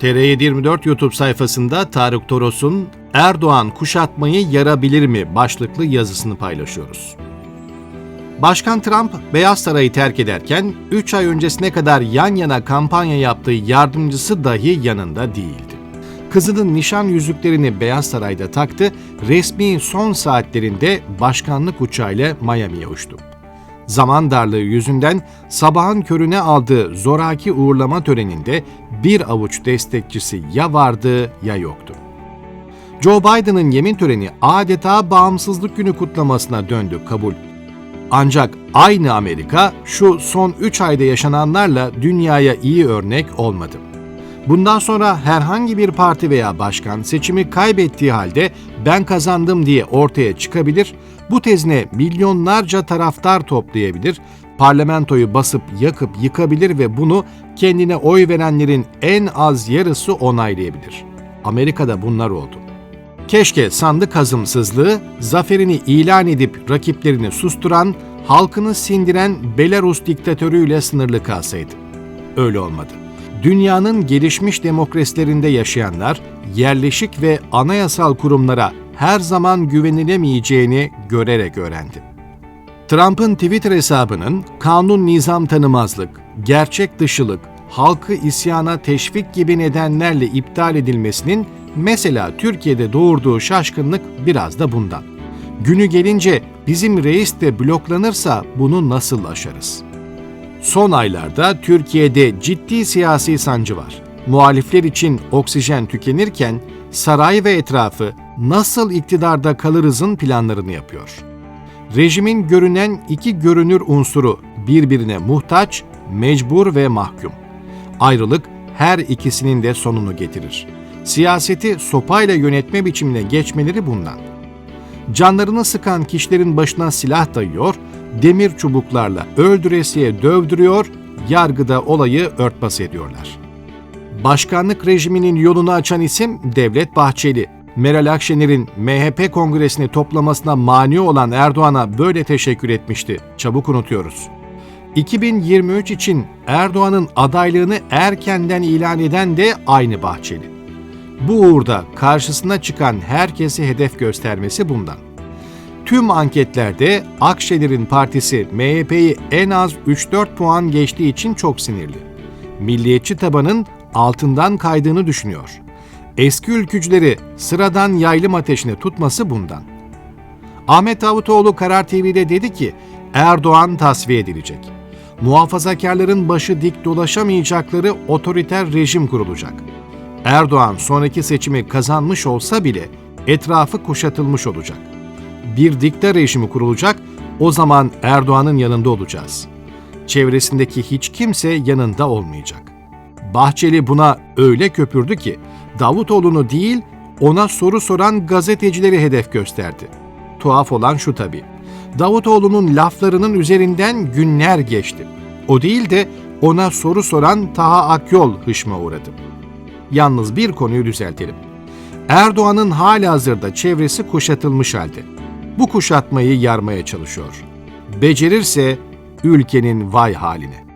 TR724 YouTube sayfasında Tarık Toros'un Erdoğan kuşatmayı yarabilir mi başlıklı yazısını paylaşıyoruz. Başkan Trump Beyaz Sarayı terk ederken 3 ay öncesine kadar yan yana kampanya yaptığı yardımcısı dahi yanında değildi. Kızının nişan yüzüklerini Beyaz Saray'da taktı, resmi son saatlerinde başkanlık uçağıyla Miami'ye uçtu. Zaman darlığı yüzünden sabahın körüne aldığı zoraki uğurlama töreninde bir avuç destekçisi ya vardı ya yoktu. Joe Biden'ın yemin töreni adeta bağımsızlık günü kutlamasına döndü kabul. Ancak aynı Amerika şu son 3 ayda yaşananlarla dünyaya iyi örnek olmadı. Bundan sonra herhangi bir parti veya başkan seçimi kaybettiği halde ben kazandım diye ortaya çıkabilir, bu tezine milyonlarca taraftar toplayabilir, parlamentoyu basıp yakıp yıkabilir ve bunu kendine oy verenlerin en az yarısı onaylayabilir. Amerika'da bunlar oldu. Keşke sandık hazımsızlığı, zaferini ilan edip rakiplerini susturan, halkını sindiren Belarus diktatörüyle sınırlı kalsaydı. Öyle olmadı. Dünyanın gelişmiş demokrasilerinde yaşayanlar, yerleşik ve anayasal kurumlara her zaman güvenilemeyeceğini görerek öğrendi. Trump'ın Twitter hesabının kanun nizam tanımazlık, gerçek dışılık, halkı isyana teşvik gibi nedenlerle iptal edilmesinin mesela Türkiye'de doğurduğu şaşkınlık biraz da bundan. Günü gelince bizim reis de bloklanırsa bunu nasıl aşarız? Son aylarda Türkiye'de ciddi siyasi sancı var. Muhalifler için oksijen tükenirken saray ve etrafı nasıl iktidarda kalırızın planlarını yapıyor. Rejimin görünen iki görünür unsuru birbirine muhtaç, mecbur ve mahkum. Ayrılık her ikisinin de sonunu getirir. Siyaseti sopayla yönetme biçimine geçmeleri bundan. Canlarını sıkan kişilerin başına silah dayıyor, demir çubuklarla öldüresiye dövdürüyor, yargıda olayı örtbas ediyorlar. Başkanlık rejiminin yolunu açan isim Devlet Bahçeli. Meral Akşener'in MHP kongresini toplamasına mani olan Erdoğan'a böyle teşekkür etmişti. Çabuk unutuyoruz. 2023 için Erdoğan'ın adaylığını erkenden ilan eden de aynı Bahçeli. Bu uğurda karşısına çıkan herkesi hedef göstermesi bundan. Tüm anketlerde Akşener'in partisi MHP'yi en az 3-4 puan geçtiği için çok sinirli. Milliyetçi tabanın altından kaydığını düşünüyor. Eski ülkücüleri sıradan yaylım ateşine tutması bundan. Ahmet Davutoğlu Karar TV'de dedi ki Erdoğan tasfiye edilecek. Muhafazakarların başı dik dolaşamayacakları otoriter rejim kurulacak. Erdoğan sonraki seçimi kazanmış olsa bile etrafı kuşatılmış olacak. Bir dikta rejimi kurulacak, o zaman Erdoğan'ın yanında olacağız. Çevresindeki hiç kimse yanında olmayacak. Bahçeli buna öyle köpürdü ki Davutoğlu'nu değil ona soru soran gazetecileri hedef gösterdi. Tuhaf olan şu tabii. Davutoğlu'nun laflarının üzerinden günler geçti. O değil de ona soru soran Taha Akyol hışma uğradı. Yalnız bir konuyu düzeltelim. Erdoğan'ın halihazırda çevresi kuşatılmış halde. Bu kuşatmayı yarmaya çalışıyor. Becerirse ülkenin vay haline.